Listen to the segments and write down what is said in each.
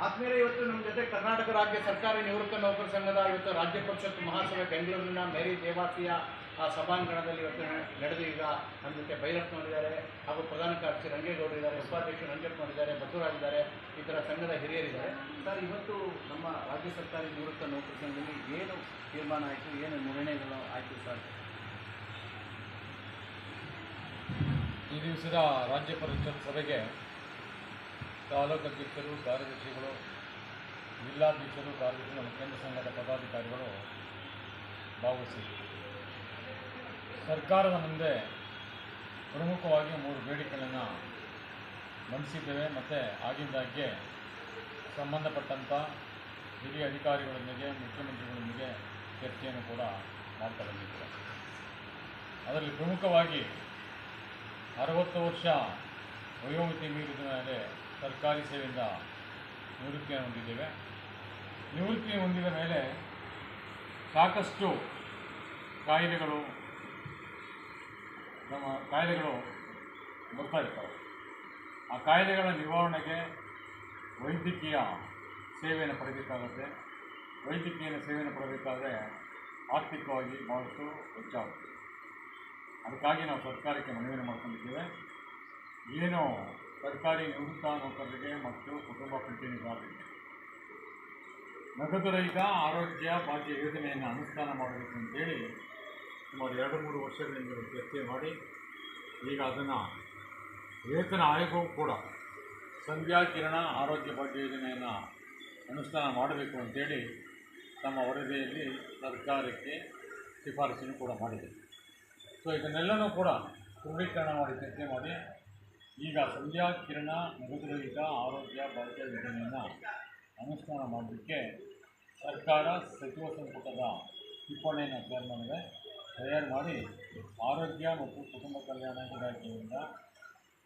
ಆದ್ಮೇಲೆ ಇವತ್ತು ನಮ್ಮ ಜೊತೆ ಕರ್ನಾಟಕ ರಾಜ್ಯ ಸರ್ಕಾರಿ ನಿವೃತ್ತ ನೌಕರ ಸಂಘದ ಇವತ್ತು ರಾಜ್ಯ ಪರಿಷತ್ ಮಹಾಸಭೆ ಬೆಂಗಳೂರಿನ ಮೇರಿ ದೇವಾಸಿಯ, ಆ, ಸಭಾಂಗಣದಲ್ಲಿ ಇವತ್ತು ನಡೆದು ಈಗ ನಮ್ಮ ಜೊತೆ ಭೈರಪ್ಪನವರಿದ್ದಾರೆ ಹಾಗೂ ಪ್ರಧಾನ ಕಾರ್ಯದರ್ಶಿ ರಂಗೇಗೌಡರು ಇದ್ದಾರೆ ಉಪಾಧ್ಯಕ್ಷರು ಮಾಡಿದ್ದಾರೆ ಬಸವರಾಜ್ ಇದ್ದಾರೆ, ಈ ಥರ ಸಂಘದ ಹಿರಿಯರಿದ್ದಾರೆ. ಸರ್, ಇವತ್ತು ನಮ್ಮ ರಾಜ್ಯ ಸರ್ಕಾರಿ ನಿವೃತ್ತ ನೌಕರ ಸಂಘದಲ್ಲಿ ಏನು ತೀರ್ಮಾನ ಆಯಿತು, ಏನು ನಿರ್ಣಯಗಳು ಆಯಿತು ಸರ್? ಈ ದಿವಸದ ರಾಜ್ಯ ಪರಿಷತ್ ಸಭೆಗೆ ತಾಲೂಕು ಅಧ್ಯಕ್ಷರು ಕಾರ್ಯದರ್ಶಿಗಳು, ಜಿಲ್ಲಾಧ್ಯಕ್ಷರು, ಕಾರ್ಯದರ್ಶಿಗಳು ಮತ್ತು ಕೇಂದ್ರ ಸಂಘದ ಪದಾಧಿಕಾರಿಗಳು ಭಾಗವಹಿಸಿದರು ಸರ್ಕಾರದ ಮುಂದೆ ಪ್ರಮುಖವಾಗಿ ಮೂರು ಬೇಡಿಕೆಗಳನ್ನು ಮಂಡಿಸಿದ್ದೇವೆ. ಮತ್ತು ಆಗಿಂದಾಗ್ಗೆ ಸಂಬಂಧಪಟ್ಟಂಥ ಹಿರಿಯ ಅಧಿಕಾರಿಗಳೊಂದಿಗೆ, ಮುಖ್ಯಮಂತ್ರಿಗಳೊಂದಿಗೆ ಚರ್ಚೆಯನ್ನು ಕೂಡ ಮಾಡ್ತಾ ಅದರಲ್ಲಿ ಪ್ರಮುಖವಾಗಿ ಅರವತ್ತು ವರ್ಷ ವಯೋಮಿತಿ ಮೀರಿದ ಮೇಲೆ ಸರ್ಕಾರಿ ಸೇವೆಯಿಂದ ನಿವೃತ್ತಿಯನ್ನು ಹೊಂದಿದ್ದೇವೆ. ನಿವೃತ್ತಿ ಹೊಂದಿದ ಮೇಲೆ ಸಾಕಷ್ಟು ಕಾಯಿಲೆಗಳು ನಮ್ಮ ಕಾಯಿಲೆಗಳು ಬರ್ತಾ ಇರ್ತವೆ. ಆ ಕಾಯಿಲೆಗಳ ನಿವಾರಣೆಗೆ ವೈದ್ಯಕೀಯ ಸೇವೆಯನ್ನು ಪಡೆಯಬೇಕಾಗುತ್ತೆ. ವೈದ್ಯಕೀಯ ಸೇವೆಯನ್ನು ಪಡೆಯಬೇಕಾದ್ರೆ ಆರ್ಥಿಕವಾಗಿ ಭಾಳಷ್ಟು ಹೆಚ್ಚಾಗುತ್ತೆ ಅದಕ್ಕಾಗಿ ನಾವು ಸರ್ಕಾರಕ್ಕೆ ಮನವಿಯನ್ನು ಮಾಡ್ಕೊಂಡಿದ್ದೇವೆ. ಏನು ಸರ್ಕಾರಿ ನಿವೃತ್ತ ನೌಕರರಿಗೆ ಮತ್ತು ಕುಟುಂಬ ಪಿಂಚಣಿದಾರರಿಗೆ ನಗದು ರಹಿತ ಆರೋಗ್ಯ ಭಾಗ್ಯ ಯೋಜನೆಯನ್ನು ಅನುಷ್ಠಾನ ಮಾಡಬೇಕು ಅಂತೇಳಿ ಸುಮಾರು ಎರಡು ಮೂರು ವರ್ಷಗಳಿಂದ ಚರ್ಚೆ ಮಾಡಿ, ಈಗ ಅದನ್ನು ವೇತನ ಆಯೋಗವು ಕೂಡ ಸಂಧ್ಯಾ ಕಿರಣ ಆರೋಗ್ಯ ಭಾಗ್ಯ ಯೋಜನೆಯನ್ನು ಅನುಷ್ಠಾನ ಮಾಡಬೇಕು ಅಂತೇಳಿ ತಮ್ಮ ವರದಿಯಲ್ಲಿ ಸರ್ಕಾರಕ್ಕೆ ಶಿಫಾರಸನ್ನು ಕೂಡ ಮಾಡಿದೆ. ಸೊ ಇದನ್ನೆಲ್ಲನೂ ಕೂಡ ಕ್ರೋಢೀಕರಣ ಮಾಡಿ, ಚರ್ಚೆ ಮಾಡಿ ಈಗ ಸಂಧ್ಯಾ, ಕಿರಣ ನಗದುರಹಿತ ಆರೋಗ್ಯ ಭಾಗ್ಯ ಯೋಜನೆಯನ್ನು ಅನುಷ್ಠಾನ ಮಾಡಲಿಕ್ಕೆ ಸರ್ಕಾರ ಸಚಿವ ಸಂಪುಟದ ಟಿಪ್ಪಣಿಯನ್ನು ತಯಾರು ತಯಾರು ಮಾಡಿ ಆರೋಗ್ಯ ಮತ್ತು ಕುಟುಂಬ ಕಲ್ಯಾಣ ಇಲಾಖೆಯಿಂದ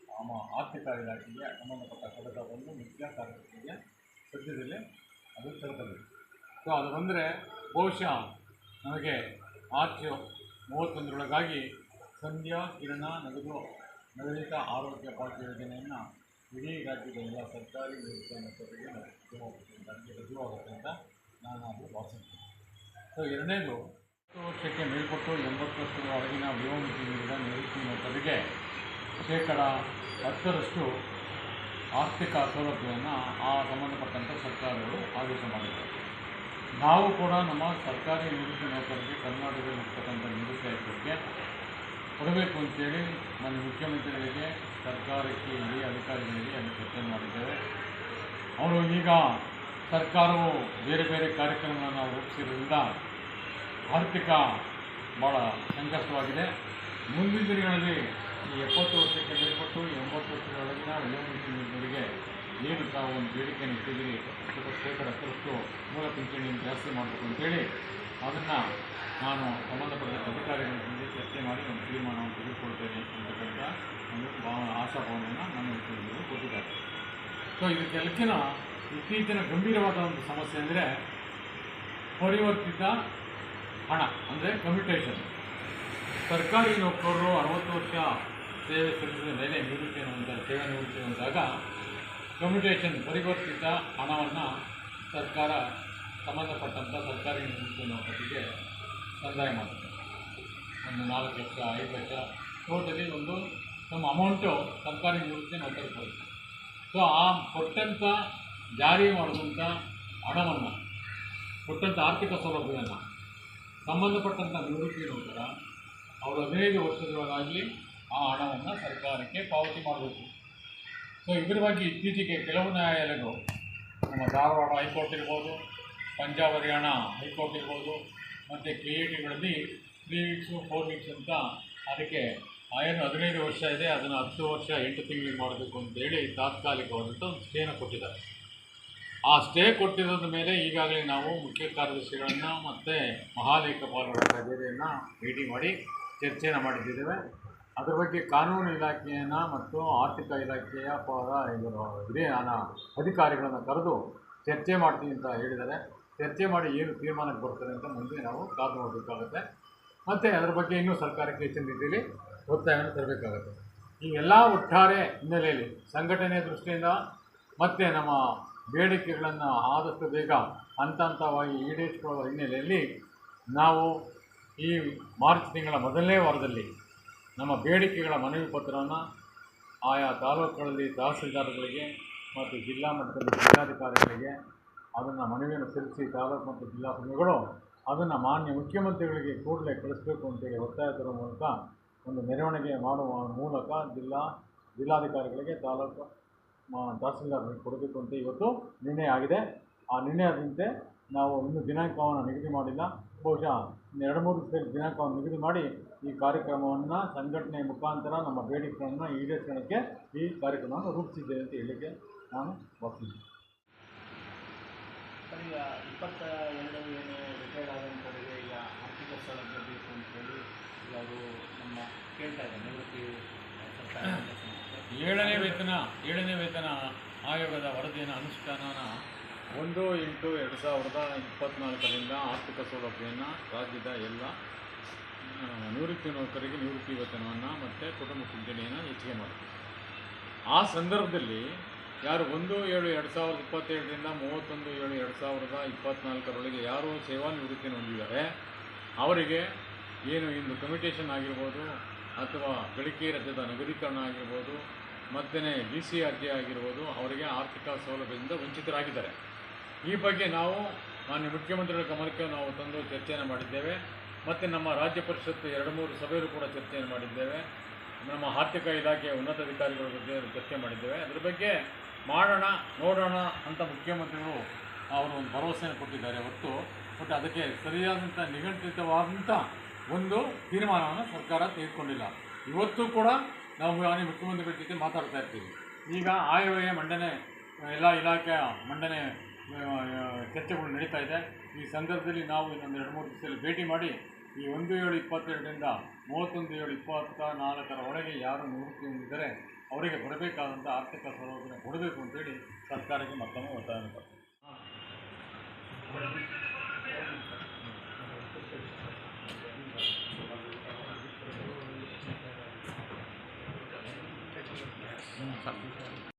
ನಮ್ಮ ಆರ್ಥಿಕ ಇಲಾಖೆಗೆ ಸಂಬಂಧಪಟ್ಟ ಕಡತ ಬಂದು ಮುಖ್ಯ ಕಾರ್ಯಕ್ರಮಕ್ಕೆ ಸದ್ಯದಲ್ಲಿ ಅದು ತಲುಪಲಿದೆ. ಸೊ ಅದು ಬಂದರೆ ಬಹುಶಃ ನಮಗೆ ಮಾರ್ಚ್ ಮೂವತ್ತೊಂದರೊಳಗಾಗಿ ಸಂಧ್ಯಾ, ಕಿರಣ ನಗದು ನಗದಿತ ಆರೋಗ್ಯ ಭಾಗ್ಯ ಯೋಜನೆಯನ್ನು ಇಡೀ ರಾಜ್ಯದ ಎಲ್ಲ ಸರ್ಕಾರಿ ನಿವೃತ್ತ ನೌಕರರಿಗೆ ನನಗೆ ರಜುವಾಗುತ್ತೆ ಅಂತ ನಾನು ಅದು ಭಾವಿಸುತ್ತೇನೆ. ಸೊ ಎರಡನೇದು, ಹತ್ತು ವರ್ಷಕ್ಕೆ ಮೇಲ್ಪಟ್ಟು ಎಂಬತ್ತು ವರ್ಷದ ಒಳಗಿನ ವಯೋಮಿತಿ ನೀಡಿದ ನಿವೃತ್ತಿ ನೌಕರರಿಗೆ ಶೇಕಡ ಹತ್ತರಷ್ಟು ಆರ್ಥಿಕ ಸೌಲಭ್ಯವನ್ನು ಆ ಸಂಬಂಧಪಟ್ಟಂಥ ಸರ್ಕಾರಗಳು ಆದೇಶ ಮಾಡಿದ್ದಾರೆ. ನಾವು ಕೂಡ ನಮ್ಮ ಸರ್ಕಾರಿ ನಿವೃತ್ತಿ ನೌಕರರಿಗೆ ಕರ್ನಾಟಕದಲ್ಲಿರ್ತಕ್ಕಂಥ ನಿವೃತ್ತಿ ಆಯೋಗಕ್ಕೆ ಕೊಡಬೇಕು ಅಂತೇಳಿ ನನ್ನ ಮುಖ್ಯಮಂತ್ರಿಗಳಿಗೆ, ಸರ್ಕಾರಕ್ಕೆ ಇಲ್ಲಿ ಅಧಿಕಾರಿಗಳಿಗೆ ಅಲ್ಲಿ ಚರ್ಚೆ ಮಾಡಿದ್ದೇವೆ. ಅವರು ಈಗ ಸರ್ಕಾರವು ಬೇರೆ ಬೇರೆ ಕಾರ್ಯಕ್ರಮಗಳನ್ನು ರೂಪಿಸಿರೋದ್ರಿಂದ ಆರ್ಥಿಕ ಭಾಳ ಸಂಕಷ್ಟವಾಗಿದೆ. ಮುಂದಿನ ದಿನಗಳಲ್ಲಿ ಈ ಎಪ್ಪತ್ತು ವರ್ಷಕ್ಕೆ ಮೇಲ್ಪಟ್ಟು ಎಂಬತ್ತು ವರ್ಷಗಳೊಳಗಿನ ವಯೋಮಿತಿಗಳಿಗೆ ಏನು ತಾವು ಒಂದು ಬೇಡಿಕೆಯನ್ನು ಇಟ್ಟಿದ್ದೀರಿ. ಶೇಕಡ ಹತ್ತರಷ್ಟು ಮೂಲ ಪಿಂಚಣಿಯನ್ನು ಜಾಸ್ತಿ ಮಾಡಬೇಕು ಅಂತೇಳಿ ಅದನ್ನು ನಾನು ಸಂಬಂಧಪಟ್ಟ ಅಧಿಕಾರಿಗಳ ಜೊತೆ ಚರ್ಚೆ ಮಾಡಿ ಒಂದು ತೀರ್ಮಾನವನ್ನು ತೆಗೆದುಕೊಳ್ತೇನೆ ಅಂತಕ್ಕಂಥ ಒಂದು ಭಾವ ಆಶಾಭಾವನೆಯನ್ನು ನನ್ನ ಮುಖ್ಯಮಂತ್ರಿಗಳು ಕೊಟ್ಟಿದ್ದಾರೆ ಸೊ ಇದಕ್ಕೆಲ್ಲಕ್ಕಿನ ಇತ್ತೀಚಿನ ಗಂಭೀರವಾದ ಒಂದು ಸಮಸ್ಯೆ ಅಂದರೆ ಪರಿವರ್ತಿತ ಹಣ, ಅಂದರೆ ಕಮ್ಯುಟೇಷನ್ ಸರ್ಕಾರಿ ನೌಕರರು ಅರವತ್ತು ವರ್ಷ ಸೇವೆ ಸಲ್ಲಿಸಿದ ಮೇಲೆ ನಿವೃತ್ತಿ ಸೇವೆ ನಿವೃತ್ತಿ ಹೊಂದಿದಾಗ ಕಮ್ಯುಟೇಷನ್ ಪರಿವರ್ತಿತ ಹಣವನ್ನು ಸರ್ಕಾರ ಸಂಬಂಧಪಟ್ಟಂಥ ಸರ್ಕಾರಿ ನಿವೃತ್ತಿ ನೌಕರಿಗೆ ಸಂದಾಯ ಮಾಡುತ್ತೆ ಒಂದು ನಾಲ್ಕು ಲಕ್ಷ, ಐದು ಲಕ್ಷ. ಟೋಟಲಿ ಒಂದು ನಮ್ಮ ಅಮೌಂಟು ಸರ್ಕಾರಿ ನಿವೃತ್ತಿ ನಾವು ಬರುತ್ತೆ ಸೊ ಆ ಕೊಟ್ಟಂಥ ಜಾರಿ ಮಾಡಿದಂಥ ಹಣವನ್ನು ಕೊಟ್ಟಂಥ ಆರ್ಥಿಕ ಸೌಲಭ್ಯವನ್ನು ಸಂಬಂಧಪಟ್ಟಂಥ ನಿವೃತ್ತಿ ನಂತರ ಅವರು ಹದಿನೈದು ವರ್ಷದೊಳಗಾಗಲಿ ಆ ಹಣವನ್ನು ಸರ್ಕಾರಕ್ಕೆ ಪಾವತಿ ಮಾಡಬೇಕು. ಸೊ ಇದ್ರ ಬಗ್ಗೆ ಇತ್ತೀಚೆಗೆ ಕೆಲವು ನ್ಯಾಯಾಲಯಗಳು, ನಮ್ಮ ಧಾರವಾಡ ಹೈಕೋರ್ಟ್ ಇರ್ಬೋದು, ಪಂಜಾಬ್ ಹರಿಯಾಣ ಹೈಕೋರ್ಟ್ ಇರ್ಬೋದು ಮತ್ತು ಕೆ ಎ ಟಿಗಳಲ್ಲಿ ತ್ರೀ ವೀಕ್ಸು ಫೋರ್ ವೀಕ್ಸ್ ಅಂತ ಅದಕ್ಕೆ ಏನು ಹದಿನೈದು ವರ್ಷ ಇದೆ, ಅದನ್ನು ಹತ್ತು ವರ್ಷ, ಎಂಟು ತಿಂಗಳಿಗೆ ಮಾಡಬೇಕು ಅಂತೇಳಿ ತಾತ್ಕಾಲಿಕವಾದಂಥ ಒಂದು ಸ್ಟೇನ ಕೊಟ್ಟಿದ್ದಾರೆ. ಆ ಸ್ಟೇ ಕೊಟ್ಟಿರೋದ ಮೇಲೆ ಈಗಾಗಲೇ ನಾವು ಮುಖ್ಯ ಕಾರ್ಯದರ್ಶಿಗಳನ್ನು ಮತ್ತು ಮಹಾಲೇಖಪಾಲರ ಕಚೇರಿಯನ್ನು ಭೇಟಿ ಮಾಡಿ ಚರ್ಚೆಯನ್ನು ಮಾಡಿದ್ದೇವೆ. ಅದರ ಬಗ್ಗೆ ಕಾನೂನು ಇಲಾಖೆಯನ್ನು ಮತ್ತು ಆರ್ಥಿಕ ಇಲಾಖೆಯ ಪರ ಇವರು ಹಿರಿಯ ಅಧಿಕಾರಿಗಳನ್ನು ಕರೆದು ಚರ್ಚೆ ಮಾಡ್ತೀನಿ ಅಂತ ಹೇಳಿದ್ದಾರೆ. ಚರ್ಚೆ ಮಾಡಿ ಏನು ತೀರ್ಮಾನಕ್ಕೆ ಬರ್ತದೆ ಅಂತ ಮುಂದೆ ನಾವು ಕಾದು ನೋಡಬೇಕಾಗುತ್ತೆ. ಮತ್ತು ಅದರ ಬಗ್ಗೆ ಇನ್ನೂ ಸರ್ಕಾರಕ್ಕೆ ಹೆಚ್ಚಿನ ರೀತಿಯಲ್ಲಿ ಒತ್ತಾಯವನ್ನು ತರಬೇಕಾಗುತ್ತೆ. ಈ ಎಲ್ಲ ಒಟ್ಟಾರೆ ಹಿನ್ನೆಲೆಯಲ್ಲಿ ಸಂಘಟನೆ ದೃಷ್ಟಿಯಿಂದ ಮತ್ತು ನಮ್ಮ ಬೇಡಿಕೆಗಳನ್ನು ಆದಷ್ಟು ಬೇಗ ಹಂತ ಹಂತವಾಗಿ ಈಡೇರಿಸಿಕೊಳ್ಳುವ ಹಿನ್ನೆಲೆಯಲ್ಲಿ ನಾವು ಈ ಮಾರ್ಚ್ ತಿಂಗಳ ಮೊದಲನೇ ವಾರದಲ್ಲಿ ನಮ್ಮ ಬೇಡಿಕೆಗಳ ಮನವಿ ಪತ್ರವನ್ನು ಆಯಾ ತಾಲೂಕುಗಳಲ್ಲಿ ತಹಸೀಲ್ದಾರ್ಗಳಿಗೆ ಮತ್ತು ಜಿಲ್ಲಾ ಮಟ್ಟದಲ್ಲಿ ಜಿಲ್ಲಾಧಿಕಾರಿಗಳಿಗೆ ಅದನ್ನು ಮನವಿಯನ್ನು ಸಲ್ಲಿಸಿ ತಾಲೂಕು ಮತ್ತು ಜಿಲ್ಲಾ ಸಂಘಗಳು ಅದನ್ನು ಮಾನ್ಯ ಮುಖ್ಯಮಂತ್ರಿಗಳಿಗೆ ಕೂಡಲೇ ಕಳಿಸಬೇಕು ಅಂತೇಳಿ ಒತ್ತಾಯ ಮೂಲಕ ಒಂದು ಮೆರವಣಿಗೆ ಮಾಡುವ ಮೂಲಕ ಜಿಲ್ಲಾ ಜಿಲ್ಲಾಧಿಕಾರಿಗಳಿಗೆ ತಾಲೂಕು ತಹಸೀಲ್ದಾರ್ಗಳಿಗೆ ಕೊಡಬೇಕು ಅಂತ ಇವತ್ತು ನಿರ್ಣಯ ಆಗಿದೆ. ಆ ನಿರ್ಣಯದಂತೆ ನಾವು ಇನ್ನೂ ದಿನಾಂಕವನ್ನು ನಿಗದಿ ಮಾಡಿಲ್ಲ. ಬಹುಶಃ ಎರಡು ಮೂರು ದಿವಸದಲ್ಲಿ ದಿನಾಂಕವನ್ನು ನಿಗದಿ ಮಾಡಿ ಈ ಕಾರ್ಯಕ್ರಮವನ್ನು ಸಂಘಟನೆ ಮುಖಾಂತರ ನಮ್ಮ ಬೇಡಿಕೆಗಳನ್ನು ಈಡೇರಿಸೋಣಕ್ಕೆ ಈ ಕಾರ್ಯಕ್ರಮವನ್ನು ರೂಪಿಸಿದ್ದೇವೆ ಅಂತ ಹೇಳಲಿಕ್ಕೆ ನಾನು ಬಯಸ್ತೀನಿ ಸರ್, ಈಗ ಇಪ್ಪತ್ತ ಎರಡು ಏನು ರಿಟೈರ್ಡ್ ಆದಂಥವರಿಗೆ ಈಗ ಆರ್ಥಿಕ ಸೌಲಭ್ಯ ಬೇಕು ಅಂತ ಹೇಳಿ ಈಗ ಅವರು ನಮ್ಮ ಕೇಳ್ತಾ ಇದ್ದಾರೆ. ನಿವೃತ್ತಿ ಏಳನೇ ವೇತನ ಏಳನೇ ವೇತನ ಆಯೋಗದ ವರದಿಯನ್ನು ಅನುಷ್ಠಾನನ ಒಂದು ಎಂಟು ಎರಡು ಸಾವಿರದ ಇಪ್ಪತ್ತ್ನಾಲ್ಕರಿಂದ ಆರ್ಥಿಕ ಸೌಲಭ್ಯವನ್ನು ರಾಜ್ಯದ ಎಲ್ಲ ನಿವೃತ್ತಿ ನೌಕರಿಗೆ ನಿವೃತ್ತಿ ವೇತನವನ್ನು ಮತ್ತು ಕುಟುಂಬ ಪಿಂಚಣಿಯನ್ನು ಹೆಚ್ಚಿಗೆ ಮಾಡಿದೆ ಆ ಸಂದರ್ಭದಲ್ಲಿ ಯಾರು ಒಂದು ಏಳು ಎರಡು ಸಾವಿರದ ಇಪ್ಪತ್ತೇಳರಿಂದ ಮೂವತ್ತೊಂದು ಏಳು ಎರಡು ಸಾವಿರದ ಇಪ್ಪತ್ತ್ನಾಲ್ಕರೊಳಗೆ ಯಾರು ಸೇವಾ ನಿವೃತ್ತಿಯನ್ನು ಹೊಂದಿದ್ದಾರೆ, ಅವರಿಗೆ ಏನು ಇಂದು ಕಮಿಟೇಷನ್ ಆಗಿರ್ಬೋದು ಅಥವಾ ಗಳಿಕೆ ರಜದ ನಗರೀಕರಣ ಆಗಿರ್ಬೋದು ಮತ್ತೇ ಡಿ ಸಿ ಅರ್ಜಿ ಆಗಿರ್ಬೋದು, ಅವರಿಗೆ ಆರ್ಥಿಕ ಸೌಲಭ್ಯದಿಂದ ವಂಚಿತರಾಗಿದ್ದಾರೆ. ಈ ಬಗ್ಗೆ ನಾವು ಮಾನ್ಯ ಮುಖ್ಯಮಂತ್ರಿಗಳ ಗಮನಕ್ಕೆ ನಾವು ತಂದು ಚರ್ಚೆಯನ್ನು ಮಾಡಿದ್ದೇವೆ. ಮತ್ತು ನಮ್ಮ ರಾಜ್ಯ ಪರಿಷತ್ತು ಎರಡು ಮೂರು ಸಭೆಯಲ್ಲೂ ಕೂಡ ಚರ್ಚೆಯನ್ನು ಮಾಡಿದ್ದೇವೆ. ನಮ್ಮ ಆರ್ಥಿಕ ಇಲಾಖೆಯ ಉನ್ನತಾಧಿಕಾರಿಗಳ ಬಗ್ಗೆ ಚರ್ಚೆ ಮಾಡಿದ್ದೇವೆ. ಅದರ ಬಗ್ಗೆ ಮಾಡೋಣ, ನೋಡೋಣ ಅಂತ ಮುಖ್ಯಮಂತ್ರಿಗಳು ಅವರು ಒಂದು ಭರವಸೆಯನ್ನು ಕೊಟ್ಟಿದ್ದಾರೆ ಹೊರತು, ಬಟ್ ಅದಕ್ಕೆ ಸರಿಯಾದಂಥ ನಿಗದಿತವಾದಂಥ ಒಂದು ತೀರ್ಮಾನವನ್ನು ಸರ್ಕಾರ ತೆಗೆದುಕೊಂಡಿಲ್ಲ. ಇವತ್ತು ಕೂಡ ನಾವು ಮಾನ್ಯ ಮುಖ್ಯಮಂತ್ರಿಗಳ ಜೊತೆ ಮಾತಾಡ್ತಾ ಇರ್ತೀವಿ. ಈಗ ಆಯವ್ಯಯ ಮಂಡನೆ, ಎಲ್ಲ ಇಲಾಖೆಯ ಮಂಡನೆ ಚರ್ಚೆಗಳು ನಡೀತಾ ಇದೆ. ಈ ಸಂದರ್ಭದಲ್ಲಿ ನಾವು ಇನ್ನೊಂದು ಎರಡು ಮೂರು ದಿವಸದಲ್ಲಿ ಭೇಟಿ ಮಾಡಿ ಈ ಒಂದು ಏಳು ಇಪ್ಪತ್ತೆರಡರಿಂದ ಮೂವತ್ತೊಂದು ಏಳು ಇಪ್ಪತ್ತ ನಾಲ್ಕರ ಒಳಗೆ ಯಾರು ನಿವೃತ್ತಿ ಹೊಂದಿದ್ದಾರೆ ಅವರಿಗೆ ಬರಬೇಕಾದಂಥ ಆರ್ಥಿಕ ಸೌಲಭ್ಯ ಕೊಡಬೇಕು ಅಂತೇಳಿ ಸರ್ಕಾರಕ್ಕೆ ಮತ್ತೊಮ್ಮೆ ಒತ್ತಾಯ ಮಾಡ್ತಾರೆ ಸಾಕು.